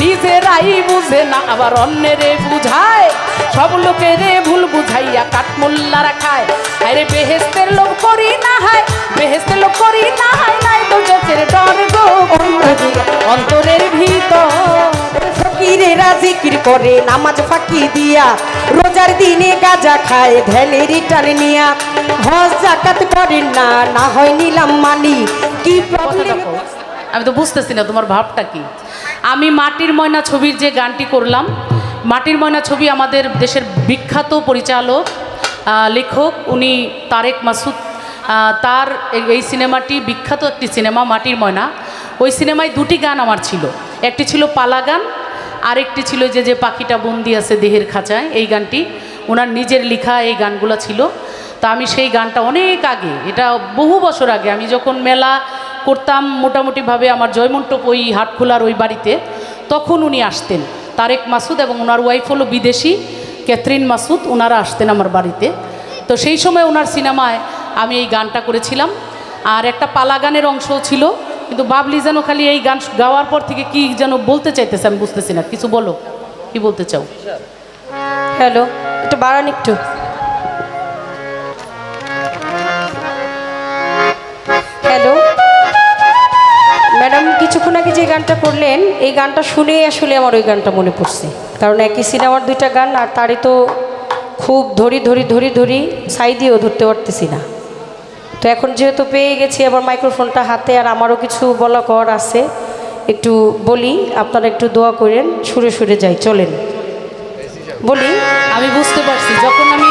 নিজেরাই বুঝে না আবার অন্যেরে বুঝায়। সব লোকেরে ভুল বুঝাইয়া কাঠমোল্লারা খায় আরে বেহেস্তের লোক করি না হয় বেহেস্তের লোক করি না হয় নাই তো চোখের ডর গো অন্তরের ভিতর ফকিরেরা জিকির করে নামাজ ফাঁকি দিয়া। রোজার দিনে গাজা খায় ধ্যানে রিটার্ন নিয়া। হজ জাকাত করেন না না হয় নিলাম মানি। কি প্রবলেম আমি তো বুঝতেছি না তোমার ভাবটা কি? আমি মাটির ময়না ছবির যে গানটি করলাম, মাটির ময়না ছবি আমাদের দেশের বিখ্যাত পরিচালক লেখক, উনি তারেক মাসুদ। তার এই- সিনেমাটি বিখ্যাত একটি সিনেমা, মাটির ময়না। ওই সিনেমায় দুটি গান আমার ছিল। একটি ছিল পালা গান, আরেকটি ছিল যে যে পাখিটা বন্দি আছে দেহের খাঁচায়, এই গানটি। ওনার নিজের লেখা এই গানগুলো ছিল। তা আমি সেই গানটা অনেক আগে, এটা বহু বছর আগে, আমি যখন মেলা করতাম মোটামুটিভাবে আমার জয়মন্টপ ওই হাটখোলার ওই বাড়িতে। তখন উনি আসতেন। তারেক মাসুদ এবং ওনার ওয়াইফ হলো বিদেশি। ক্যাথরিন মাসুদ, ওনারা আসতেন আমার বাড়িতে। তো সেই সময় ওনার সিনেমায় আমি এই গানটা করেছিলাম। আর একটা পালা গানের অংশও ছিল। কিন্তু বাবলি যেন খালি এই গান গাওয়ার পর থেকে কি যেন বলতে চাইতেছে আমি বুঝতেছি না। কিছু বলো, কি বলতে চাও? হ্যালো, একটু বাড়ান একটু। ম্যাডাম, কিছুক্ষণ আগে যে গানটা করলেন, এই গানটা শুনে আসলে আমার ওই গানটা মনে পড়ছে। কারণ একই সিনেমার দুইটা গান, আর তারই তো খুব ধরি ধরি ধরি ধরি সাই দিয়েও ধরতে পারতেছি না। তো এখন যেহেতু পেয়ে গেছি আবার মাইক্রোফোনটা হাতে, আর আমারও কিছু বলা কর আছে, একটু বলি, আপনারা একটু দোয়া করেন, সুরে সুরে যাই, চলেন। বলি, আমি বুঝতে পারছি, যখন আমি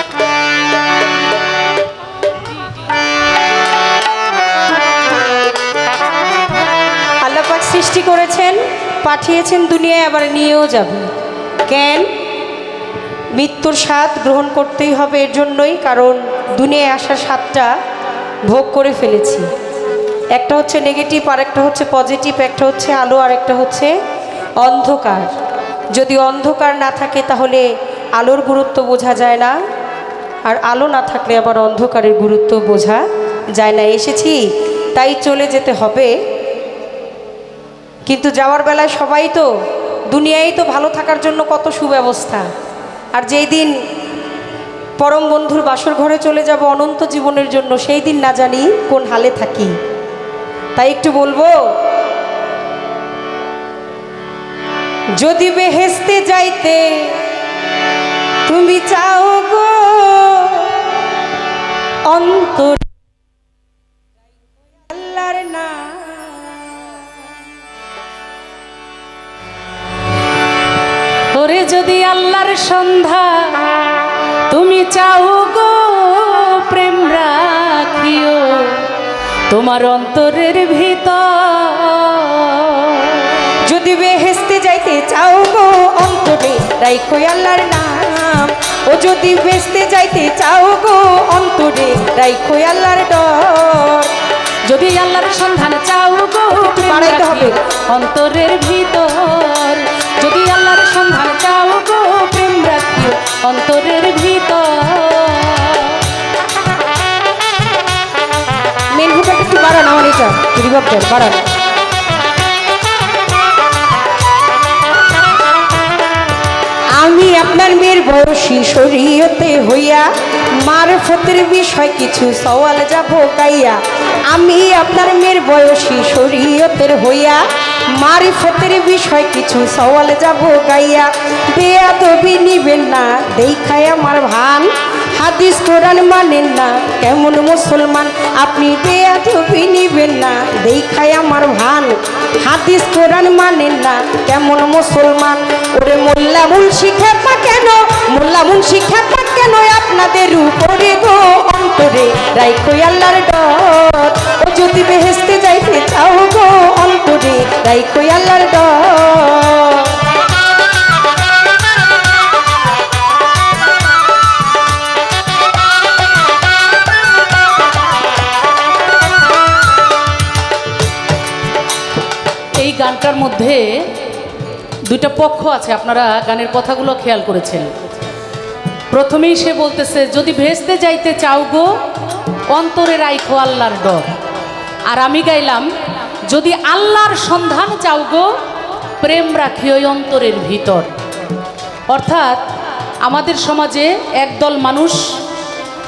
সৃষ্টি করেছেন, পাঠিয়েছেন দুনিয়ায়, আবার নিয়েও যাবে। কেন? মৃত্যুর স্বাদ গ্রহণ করতেই হবে এর জন্যই, কারণ দুনিয়ায় আসার স্বাদটা ভোগ করে ফেলেছি। একটা হচ্ছে নেগেটিভ আর একটা হচ্ছে পজিটিভ একটা হচ্ছে আলো আর একটা হচ্ছে অন্ধকার। যদি অন্ধকার না থাকে, তাহলে আলোর গুরুত্ব বোঝা যায় না। আর আলো না থাকলে আবার অন্ধকারের গুরুত্ব বোঝা যায় না। এসেছি, তাই চলে যেতে হবে। কিন্তু যাওয়ার বেলায় সবাই তো, দুনিয়ায় তো ভালো থাকার জন্য কত সুব্যবস্থা। আর যেই দিন পরম বন্ধুর বাসর ঘরে চলে যাব অনন্ত জীবনের জন্য, সেই দিন না জানি কোন হালে থাকি। তাই একটু বলব, যদি বেহেস্তে যাইতে তুমি চাও গো অন্তর চাও গো প্রেম রাখিও তোমার অন্তরের ভিতর। যদি বেহেস্তে যাইতে চাও গো অন্তরে রাইখো আল্লাহর নাম। ও যদি বেহেস্তে যাইতে চাও গো অন্তরে রাইখো আল্লাহর ডর। যদি আল্লাহর সন্ধান চাও গো বাড়াইতে হবে। অন্তরের ভিতর। যদি আল্লাহর সন্ধান চাও গো অন্তরের ভিতর। মেন ভোকালটা একটু বাড়ান আমার এটা রিভাব বাড়ান। আমি আপনার মেয়ের বয়সী শরীয়তে হইয়া মারফতের বিষয় কিছু সওয়াল যাব গাইয়া। আমি আপনার মেয়ের বয়সী শরীয়তের হইয়া মারিফতের বিষয় কিছু সওয়াল যাব গাইয়া। বেয়া বেয়াদবি নিবেন না, দেখায় আমার ভান। হাদিস কোরআন মানেন না, কেমন মুসলমান? আপনি বেয়া বেয়াদবি নিবেন না, দেখায় আমার ভান। হাদিস কোরআন মানেন না, কেমন মুসলমান? ওরে মোল্লা মুন্সি খেপা কেন? মোল্লা মুন্সি খেপা কেন আপনাদের উপরে গো অন্তরে? রাইখো আল্লাহর ডর। ও যদি বেহেস্তে যাইতে রাইখো আল্লাহর ডর এই গানটার মধ্যে দুইটা পক্ষ আছে, আপনারা গানের কথাগুলো খেয়াল করেছেন। প্রথমেই সে বলতেছে, যদি ভেস্তে যাইতে চাও গো, অন্তরে রাইখো আল্লাহর ডর আর আমি গাইলাম যদি আল্লাহর সন্ধান চাও গো, প্রেম রাখি ওই অন্তরের ভিতর। অর্থাৎ আমাদের সমাজে একদল মানুষ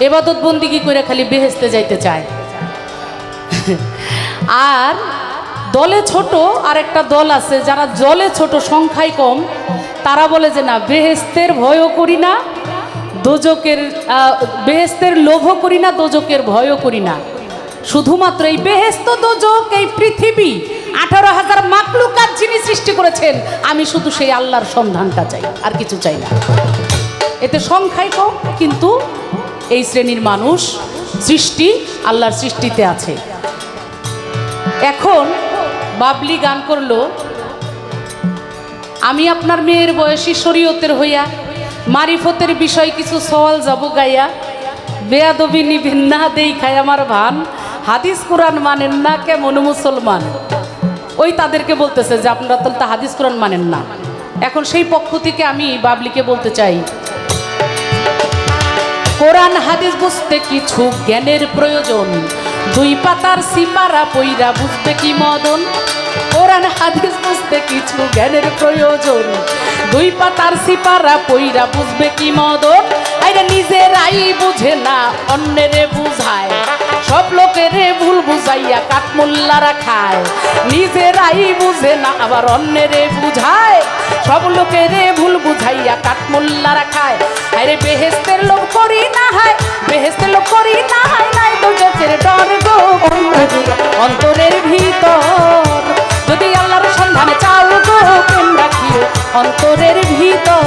এবাদত বন্দিগি করে খালি বেহেস্তে যাইতে চায়। আর দলে ছোট আর একটা দল আছে, যারা জলে ছোট সংখ্যায় কম, তারা বলে যে, না, বেহেস্তের ভয়ও করি না, দোজকের বেহেস্তের লোভও করি না, দোজকের ভয়ও করি না। শুধুমাত্র এই বেহেস্ত দোজক, এই পৃথিবী, আঠারো হাজার মাকলুকাত যিনি সৃষ্টি করেছেন, আমি শুধু সেই আল্লাহর সন্ধানটা চাই, আর কিছু চাই না। এতে সংখ্যায় কম, কিন্তু এই শ্রেণির মানুষ সৃষ্টি, আল্লাহর সৃষ্টিতে আছে। এখন বাবলি গান করল, আমি আপনার মেয়ের বয়সী শরীয়তের হইয়া, মারিফতের বিষয় কিছু সওয়াল যাব গাইয়া, বেয়াদবি নিবেন না দেই খায় আমার ভান হাদিস কোরআন মানেন না কেমন মুসলমান? ওই তাদেরকে বলতেছে যে আপনারা তো তা হাদিস কোরআন মানেন না। এখন সেই পক্ষ থেকে আমি বাবলিকে বলতে চাই, কোরআন হাদিস বুঝতে কিছু জ্ঞানের প্রয়োজন। দুই পাতার সিপারা পইরা বুঝতে কি মদন? কোরআন হাদিস বুঝতে কিছু জ্ঞানের প্রয়োজন। দুই পাতার সিপারা পইরা বুঝবে কি মদন? আরে নিজেরাই বুঝে না, অন্যেরে বুঝায়। সব লোকেরে ভুল বুঝাইয়া কাঠমোল্লারা খায়। নিজেরাই বুঝে না, আবার অন্যেরে বুঝায়। সব লোকেরে ভুল বুঝাইয়া কাঠমোল্লারা খায়। আরে বেহেস্তের লোক করি না হায়, বেহেস্তের লোক করি না হায়, নাই তো চোখের ডর গো অন্তরের ভিতর। যদি আল্লাহর সন্ধানে চাও গো, প্রেম রাখিও অন্তরের ভিতর।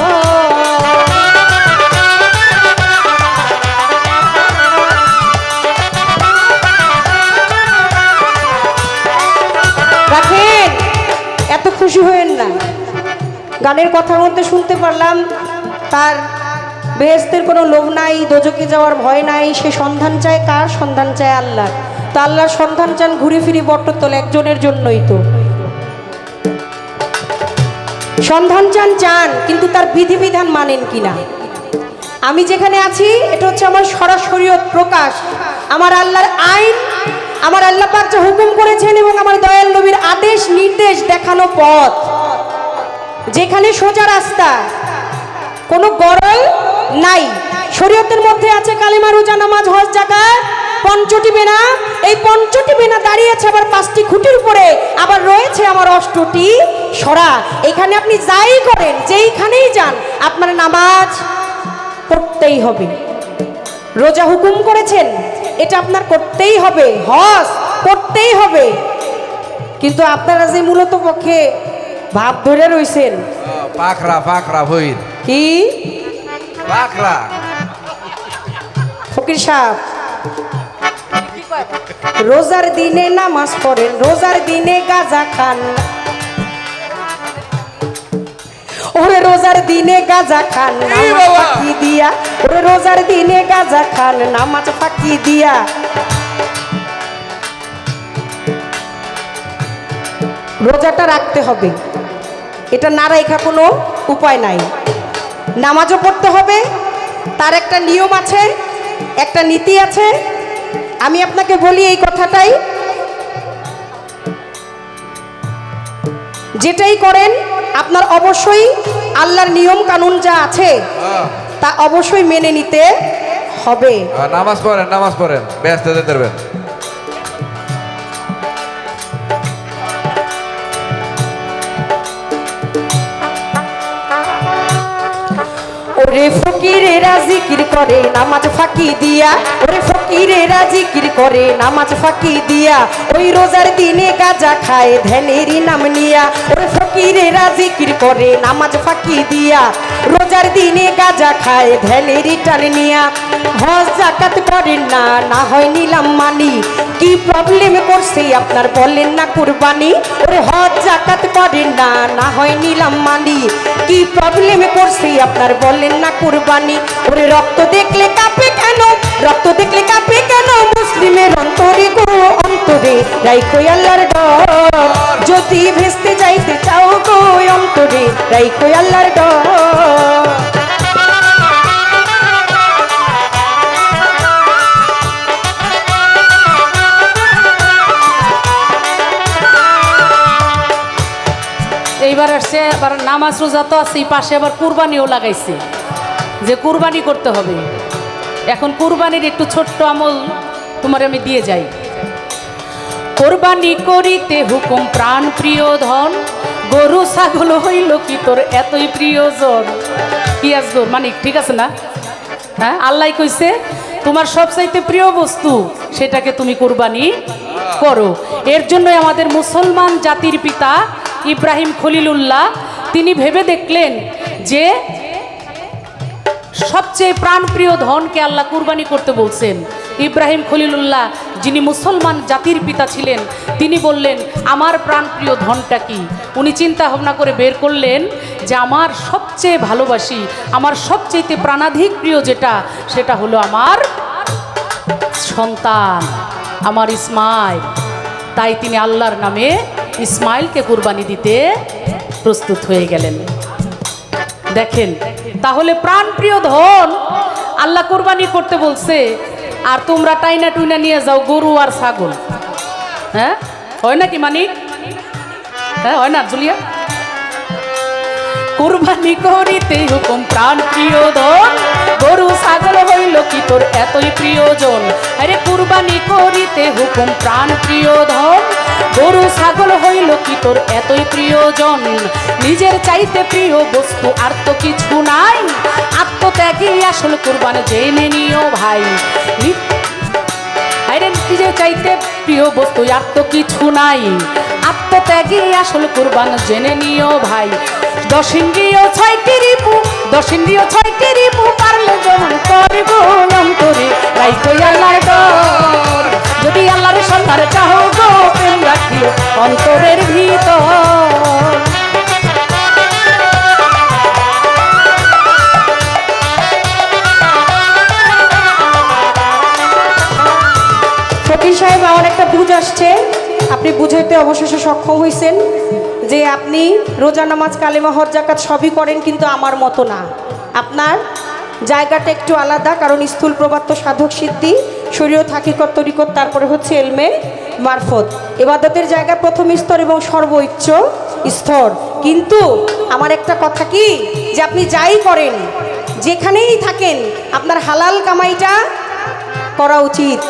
খুশি হয়েন না। গানের কথার মধ্যে শুনতে পারলাম, তার বেহেস্তের কোনো লোভ নাই দোজকে যাওয়ার ভয় নাই, সে সন্ধান চায় কার? সন্ধান চায় আল্লাহ তা আল্লাহর সন্ধান চান ঘুরে ফিরি বটতল একজনের জন্যই তো। সন্ধান চান চান, কিন্তু তার বিধিবিধান মানেন কিনা আমি যেখানে আছি, এটা হচ্ছে আমার সরাসরি প্রকাশ, আমার আল্লাহর আইন আমার আল্লাহ পাক যা হুকুম করেছেন এবং আমার দয়াল নবীর আদেশ, নির্দেশ দেখানো পথ। যেখানে সোজা রাস্তা, কোনো গরল নাই। শরীয়তের মধ্যে আছে কালিমা, রোজা, নামাজ, হজ জাকাত পঞ্চটি বেনা। এই পঞ্চটি বেনা দাঁড়িয়েছে আবার পাঁচটি খুঁটির উপরে। আবার রয়েছে আমার অষ্টটি সরা। এখানে আপনি যাই করেন, যেইখানেই যান, আপনার নামাজ পড়তেই হবে। রোজা হুকুম করেছেন? এটা আপনার করতেই হবে হজ করতেই হবে। কিন্তু আপনারা যে মূলত পক্ষে ভাব ধরে রয়েছেন পাখরা পাখরা ভইর। কি? পাখরা ফকির সাহেব রোজার দিনে নামাজ পড়েন রোজার দিনে গাজা খান। ওরে রোজার দিনে গাজা খান নামাজ ফাঁকি দিয়া। ওরে রোজার দিনে গাজা খান নামাজ ফাঁকি দিয়া। রোজাটা রাখতে হবে। এটা না রেখা কোনো উপায় নাই। নামাজও পড়তে হবে তার একটা নিয়ম আছে একটা নীতি আছে। আমি আপনাকে বলি এই কথাটাই। যেটাই করেন আপনার অবশ্যই আল্লাহর নিয়ম কানুন যা আছে তা অবশ্যই মেনে নিতে হবে। নামাজ পড়েন নামাজ পড়েন। ব্যস্ত দেবেন ফকিরেরা জিকির করে, নামাজ ফাঁকি দিয়া। ওরে ফকিরেরা জিকির করে, নামাজ ফাঁকি দিয়া। ওই রোজার দিনে গাজা খায়, ধ্যানেরই নাম নিয়া। ওরে ফকির ফকিরেরা জিকির করে, নামাজ ফাঁকি দিয়া। রোজার দিনে গাজা খায় ভ্যালি রিটার্ন নিয়া। হজ জাকাত করেন না না হয় নিলাম মানি। কি প্রবলেম করছে? আপনার বলেন না কুরবানি। ওরে হজ জাকাত করেন না না হয় নিলাম মানি। কি প্রবলেম করছে? আপনার বলেন না কুরবানি। ওরে রক্ত দেখলে কাঁপে কেন? রক্ত দেখলে কাঁপে কেন? মুসলিমের অন্তরে গো, অন্তরে। রাইখো আল্লাহর ডর? যদি ভেস্তে যাইতে চাও গো অন্তরে। রাইখো আল্লাহর ডর? এইবার আসছে আবার নামাজ রোজা তো আছে এই পাশে আবার কুরবানিও লাগাইছে। যে কুরবানি করতে হবে। এখন কুরবানির একটু ছোট্ট আমল তোমার আমি দিয়ে যাই। কোরবানি করিতে হুকুম প্রাণ প্রিয় ধন গরু ছাগল হইল কি তোর এতই প্রিয়জন? কি আসগো মানিক ঠিক আছে না? হ্যাঁ আল্লাহ কইছে তোমার সবচাইতে প্রিয় বস্তু সেটাকে তুমি কোরবানি করো। এর জন্যই আমাদের মুসলমান জাতির পিতা ইব্রাহিম খলিলুল্লাহ, তিনি ভেবে দেখলেন যে সবচেয়ে প্রাণপ্রিয় ধনকে আল্লাহ কুরবানি করতে বলছেন। ইব্রাহিম খলিলুল্লাহ, যিনি মুসলমান জাতির পিতা ছিলেন, তিনি বললেন, আমার প্রাণপ্রিয় ধনটা কি? উনি চিন্তা ভাবনা করে বের করলেন যে, আমার সবচেয়ে ভালোবাসি, আমার সবচেয়ে প্রাণাধিক প্রিয় যেটা, সেটা হলো আমার সন্তান, আমার ইসমাইল। তাই তিনি আল্লাহর নামে ইসমাইলকে কুরবানি দিতে প্রস্তুত হয়ে গেলেন। দেখেন, তাহলে প্রাণপ্রিয় ধন আল্লাহ কোরবানি করতে বলছে, আর তোমরা টাইনা টুইনা নিয়ে যাও, গরু আর ছাগল। হ্যাঁ? হয় নাকি মানিক? হ্যাঁ হয় না, জুলিয়া? কুরবানি করিতে হুকুম প্রাণ প্রিয় ধন, গরু ছাগল হইল কি তোর এতই প্রিয়জন? আরে কুরবানি করিতে হুকুম প্রাণ প্রিয় ধন গরু, ছাগল হইল কি তোর এতই প্রিয়জন? নিজের চাইতে প্রিয় বস্তু আর তো কিছু নাই। আত্মত্যাগী আসল কুরবান, জেনে নিও ভাই। নিজের চাইতে প্রিয় বস্তু আর তো কিছু নাই। আত্মত্যাগী আসল কুরবান, জেনে নিও ভাই। দশ ইন্দ্রিয়, ছয়টি রিপু, দশ ছয়টি রিপু, পারলে যেমন করব অন্তরে রাইখো আল্লাহর ডর যদি আল্লাহর সন্ধান চাহো গো প্রেম অন্তরের ভিতর? সাহেব, আমার একটা বুঝ আসছে। আপনি বুঝাইতে অবশেষে সক্ষম হয়েছেন যে আপনি রোজা নামাজ, কালেমা জাকাত সবই করেন কিন্তু আমার মতো না। আপনার জায়গাটা একটু আলাদা, কারণ স্থূল প্রবাত্য সাধক সিদ্ধি শরীর হাকিকত তরিকত তারপরে হচ্ছে এলমে মারফত। এবাদতের জায়গা প্রথম স্তর এবং সর্বোচ্চ স্তর। কিন্তু আমার একটা কথা কি? যে আপনি যাই করেন, যেখানেই থাকেন, আপনার হালাল কামাইটা করা উচিত।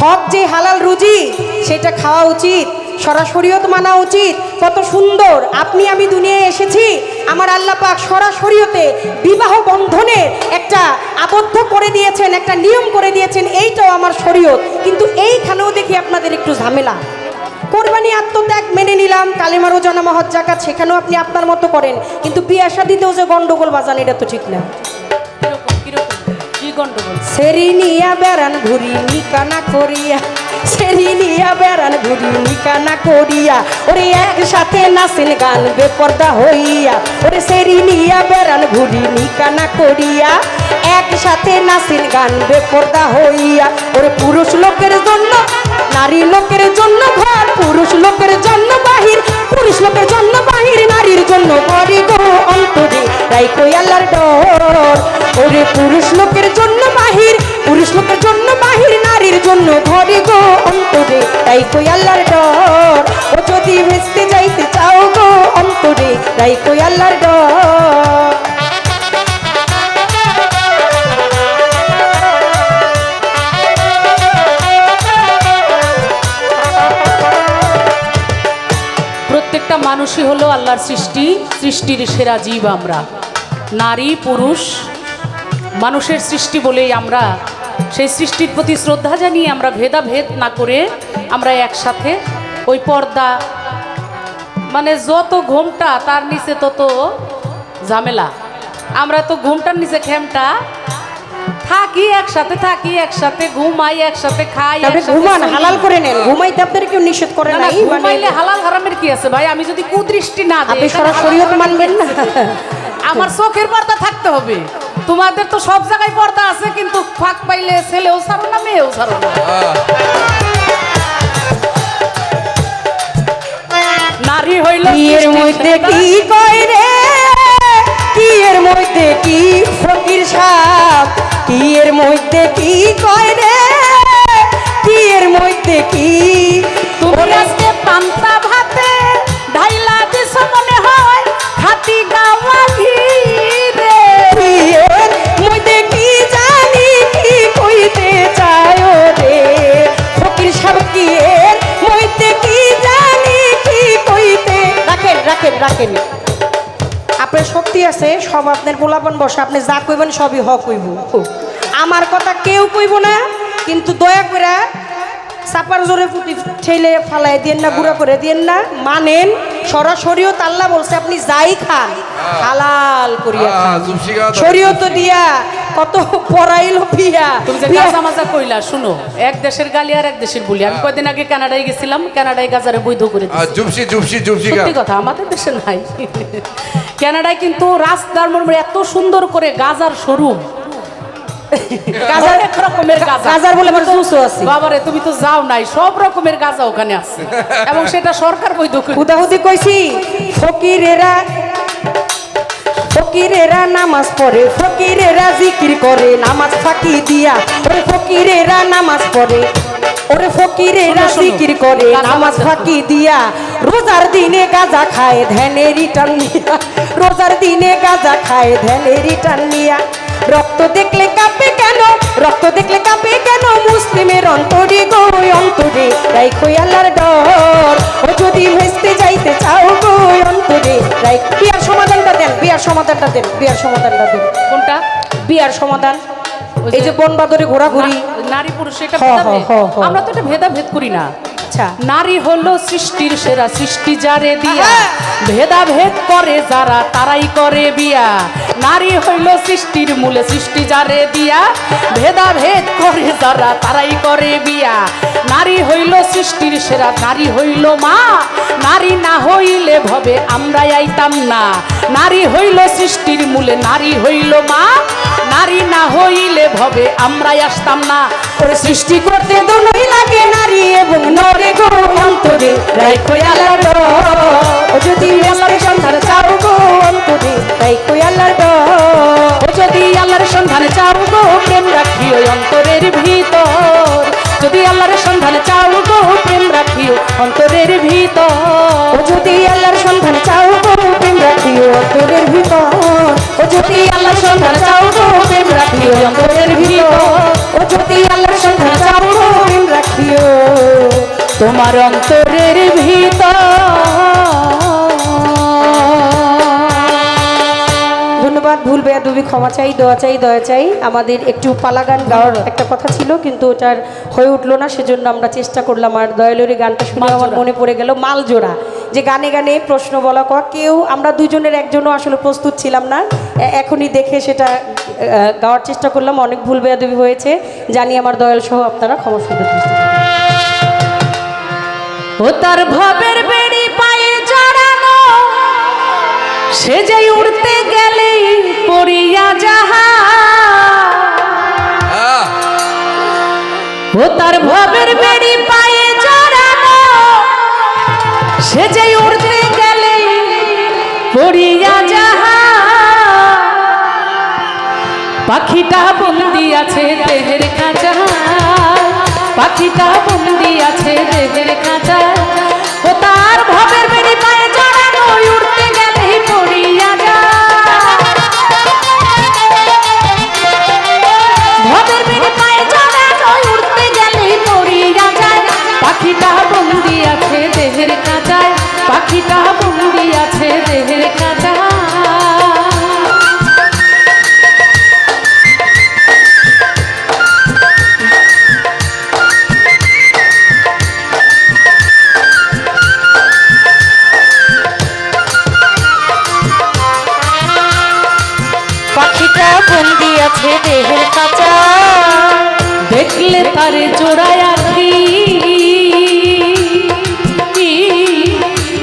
হক যে হালাল রুজি, সেটা খাওয়া উচিত। সরাসরিয়ত মানা উচিত। কত সুন্দর আপনি আমি দুনিয়ায় এসেছি আমার আল্লাহ পাক সরাসরিয়তে বিবাহ বন্ধনে একটা আবদ্ধ করে দিয়েছেন একটা নিয়ম করে দিয়েছেন এইটাও আমার শরীয়ত। কিন্তু এইখানেও দেখি আপনাদের একটু ঝামেলা। কোরবানি আত্মত্যাগ মেনে নিলাম কালেমা রোজানা মহৎ জাকাত সেখানেও আপনি আপনার মতো করেন। কিন্তু বিয়া শাদিতেও যে গন্ডগোল বাজান এটা তো ঠিক না। সেরি নিয়া বেড়ান ঘুরি নিকানা করিয়া। নিকানা করিয়া। ওরে একসাথে গান বেপর্দা হইয়া। ওরে নিকানা করিয়া। একসাথে গান বেপর্দা হইয়া। ওরে পুরুষ লোকের জন্য, নারী লোকের জন্য ঘর। পুরুষ লোকের জন্য বাহির, পুরুষ লোকের জন্য বাহির। নারীর জন্য ঘরে গো অন্তরে রাইকো আল্লাহর ডর। ওরে পুরুষ লোকের জন্য বাহির, পুরুষ লোকের জন্য বাহির। নারীর জন্য ঘরে গো অন্তরে রাইকো আল্লাহর ডর। ও যদি ভেস্তে যাইতে চাও গো অন্তরে রাইকো আল্লাহর ডর। প্রত্যেকটা মানুষই হলো আল্লাহর সৃষ্টি, সৃষ্টির সেরা জীব আমরা। নারী, পুরুষ, মানুষের সৃষ্টি বলেই আমরা সেই সৃষ্টির প্রতি শ্রদ্ধা জানিয়ে আমরা ভেদাভেদ না করে আমরা একসাথে ওই পর্দা মানে যত ঘুমটা তার নিচে তত ঝামেলা। আমরা তো ঘুমটার নিচে খেমটা থাকি একসাথে থাকি একসাথে ঘুমাই একসাথে খাই ঘুমান হালাল করে নেন। ঘুমাইতে আপনার কেউ নিষেধ করে না, মানে ঘুমাইলে হালাল হারামের কি আছে ভাই? আমি যদি কুদৃষ্টি না দিই আপনি সরাসরি মানবেন না? আমার চোখের পর্দা থাকতে হবে। তোমাদের তো সব জায়গায় পর্দা আছে কিন্তু ফাঁক পাইলে ছেলেও ছাড়ো না মেয়েও ছাড়ো না। নারী হইল সৃষ্টির মধ্যে কি কয় রে? কিয়ের মধ্যে কি ফকির সাপ? কিয়ের মধ্যে কি কয় রে? কিয়ের মধ্যে কি তুমি আজকে পান্তা ভাতে ঢাইলা দিছ মনে হয় খাতি গাওয়া ঘি। রাখেন। আপনার শক্তি আছে, সব আপনার পোলাপন বসে, আপনি যা কইবেন সবই হক কইব আমার কথা কেউ কইব না, কিন্তু দয়া করে চাপার জোরে পুঁতি ঠেলে ফালাই দিয়েন না বুড়া করে দিয়েন না। মানেন সরাসরিও তাল্লা বলছে আপনি যাই খান হালাল করিয়া জুপসি তো- শরীয়ত দিয়া কত পড়াইলো বিয়া তুমি যে গাজা মাজা কইলা শুনো এক দেশের গালি আর এক দেশের বলি। আমি কয়দিন আগে কানাডায় গেছিলাম কানাডায় গাজারে বৈধ করে জুপসি জুপসি জুপসি সত্যি কথা আমাদের দেশে নাই। কানাডায় কিন্তু রাস্তার মোড়ে এত সুন্দর করে গাজার শোরুম গাজার- অনেক রকমের গাজা গাজার বলে আমার জুসও আছে। বাবারে তুমি তো যাও নাই সব রকমের গাজা ওখানে আছে। এবং সেটা সরকার বৈধ করে। কইছি ফকিরেরা ফকিরেরা নামাজ পড়ে ফকিরেরা জিকির করে নামাজ ফাঁকি দিয়া। ওরে ফকিরেরা নামাজ পড়ে ওরে ফকিরেরা। জিকির করে নামাজ ফাঁকি দিয়া। রোজার দিনে গাজা খায় ধ্যানে রিটার্ন নিয়া। রোজার দিনে গাজা খায় ধ্যানে রিটার্ন নিয়া। রক্ত দেখলে কাঁপে কেন? রক্ত দেখলে কাঁপে কেন? মুসলিমের অন্তরে গো অন্তরে। রাইখো আল্লাহর ডর। ও যদি ভেস্তে যাইতে চাও গো অন্তরে। রাইখ বিয়ার সমাধানটা দেন বিয়ার সমাধানটা দেন বিয়ার সমাধানটা দেন। কোনটা? বিয়ার সমাধান। এই যে যে- বন ঘোরাঘুরি। নারী পুরুষ এটা। আমরা তো এটা ভেদাভেদ করি না। আচ্ছা নারী হলো সৃষ্টির সেরা সৃষ্টি যারে দিয়া। ভেদাভেদ করে যারা তারাই করে বিয়া। নারী হইল সৃষ্টির মূলে সৃষ্টি যারে দিয়া। ভেদাভেদ করে যারা তারাই করে বিয়া। নারী হইল সৃষ্টির সেরা নারী হইল মা। নারী না হইলে ভবে আমরা আইতাম না। নারী হইল সৃষ্টির মূলে নারী হইল মা। নারী না হইলে ভবে আমরা আসতাম না। সৃষ্টি করতে দুনোই লাগে নারী এবং নরে গো অন্তরে। রাইখো আল্লাহর ডর, ও যদি আল্লাহর সন্ধান চাও গো অন্তরে রাইখো আল্লাহর ডর, ও যদি আল্লাহর সন্ধানে চাও গো, প্রেম রাখিও অন্তরের ভিতর। যদি আল্লাহর সন্ধানে চাও গো, প্রেম রাখিও অন্তরের ভিতর। ও যদি আল্লাহর সন্ধান চাও গো, প্রেম রাখিও অন্তরের ভিতর। ও যদি আল্লাহর সন্ধান চাও গো, প্রেম রাখিও অন্তরের তোমার অন্তরের ভিতর। ধন্যবাদ ভুল বেয়া দুবি ক্ষমা চাই দোয়া চাই দয়া চাই। আমাদের একটু পালাগান গাওয়ার একটা কথা ছিল কিন্তু ওটার হয়ে উঠল না সেজন্য আমরা চেষ্টা করলাম আর দয়ালুরি গানটা শুনে আমার মনে পড়ে গেল মালজোড়া। যে গানে গানে প্রশ্ন বলা কয়া কেউ আমরা দুজনের একজনও আসলে প্রস্তুত ছিলাম না। এখনই দেখে সেটা গাওয়ার চেষ্টা করলাম অনেক ভুল বেয়াদবি হয়েছে। জানি আমার দয়াল সহ আপনারা ক্ষমা সুন্দর ও তার ভাবের বেড়ি পায়ে জড়ানো সে যে উড়তে গেলে পড়িয়া যাহা। ও তার ভাবের বেড়ি পায়ে জড়ানো সে যে উড়তে গেলে পড়িয়া যাহা। পাখিটা বন্দি আছে খাঁচা পাখিটা বন্দি আছে দেবের খাঁচা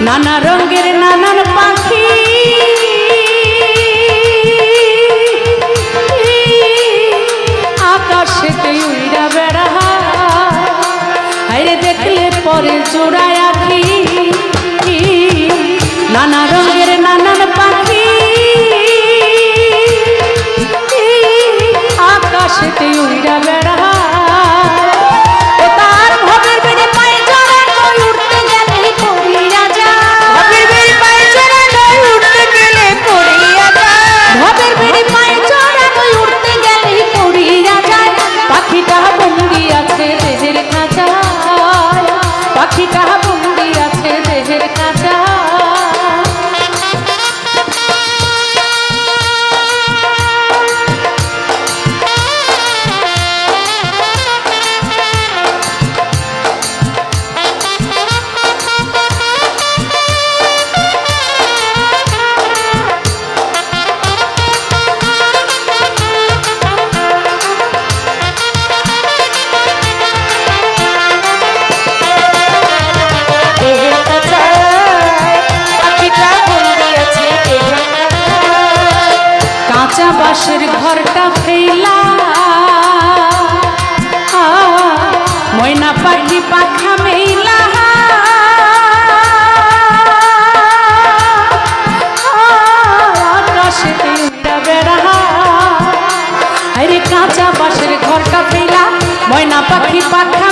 নানা রঙের নানান পাখি। আকাশেতে উইরা বেড়া হাইরে দেখলে পরে চোরায় আখি। নানা রঙ পাখি পাখা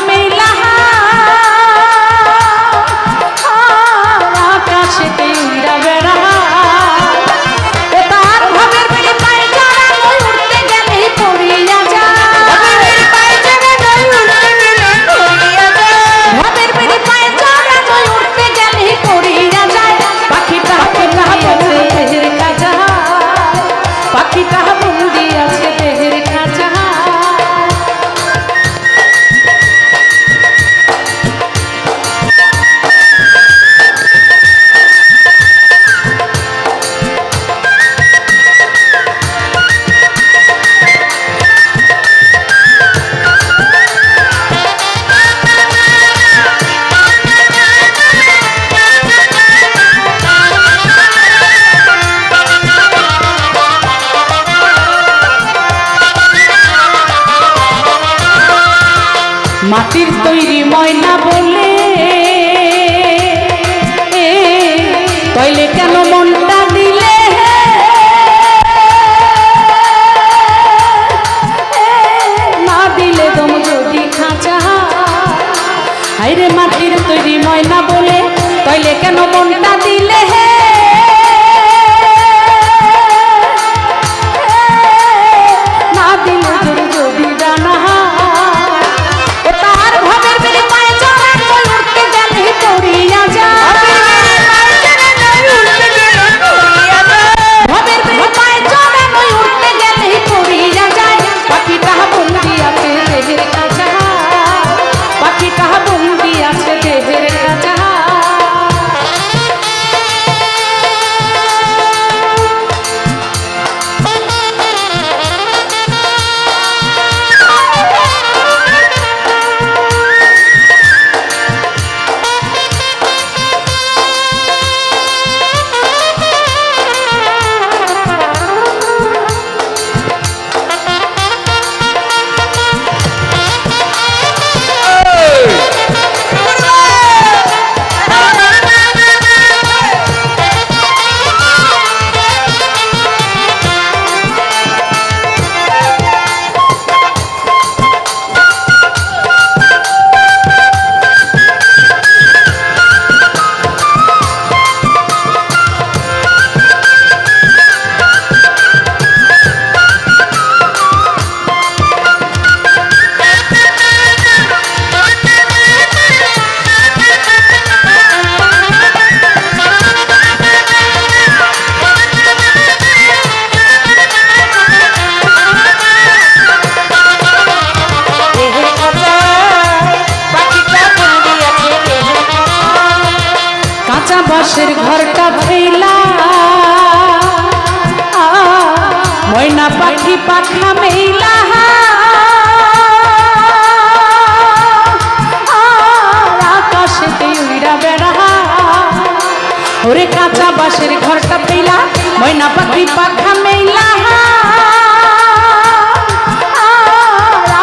ওরে কাঁচা বাঁশের ঘরটা পেলা ময়না পাখি পাখা মেলা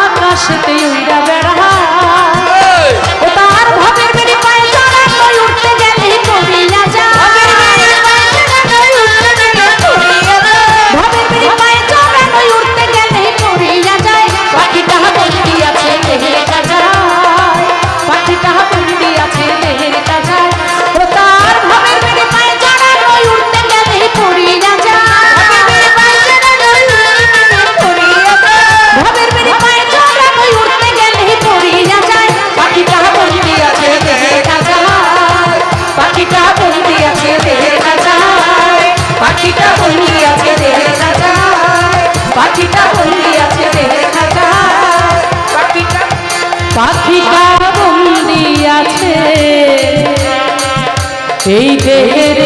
আকাশেতে উড়া বেড়া। পাখিটা বন্দি আছে আছে। এই দেহের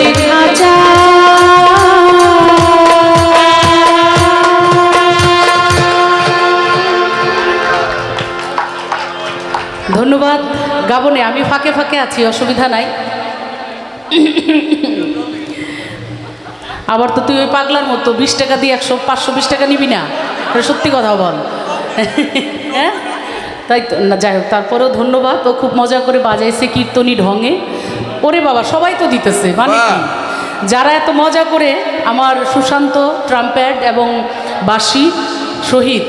ধন্যবাদ। গাবনে আমি ফাঁকে ফাঁকে আছি অসুবিধা নাই। আবার তো তুই ওই পাগলার মতো বিশ টাকা দিয়ে একশো পাঁচশো বিশ টাকা নিবি না? সত্যি কথা বল। হ্যাঁ? তাই তো না যাই হোক তারপরেও ধন্যবাদ। ও খুব মজা করে বাজাইছে কীর্তনী ঢঙে। ওরে বাবা সবাই তো দিতেছে মানে যারা এত মজা করে আমার সুশান্ত ট্রাম্প্যাড এবং বাসি শহীদ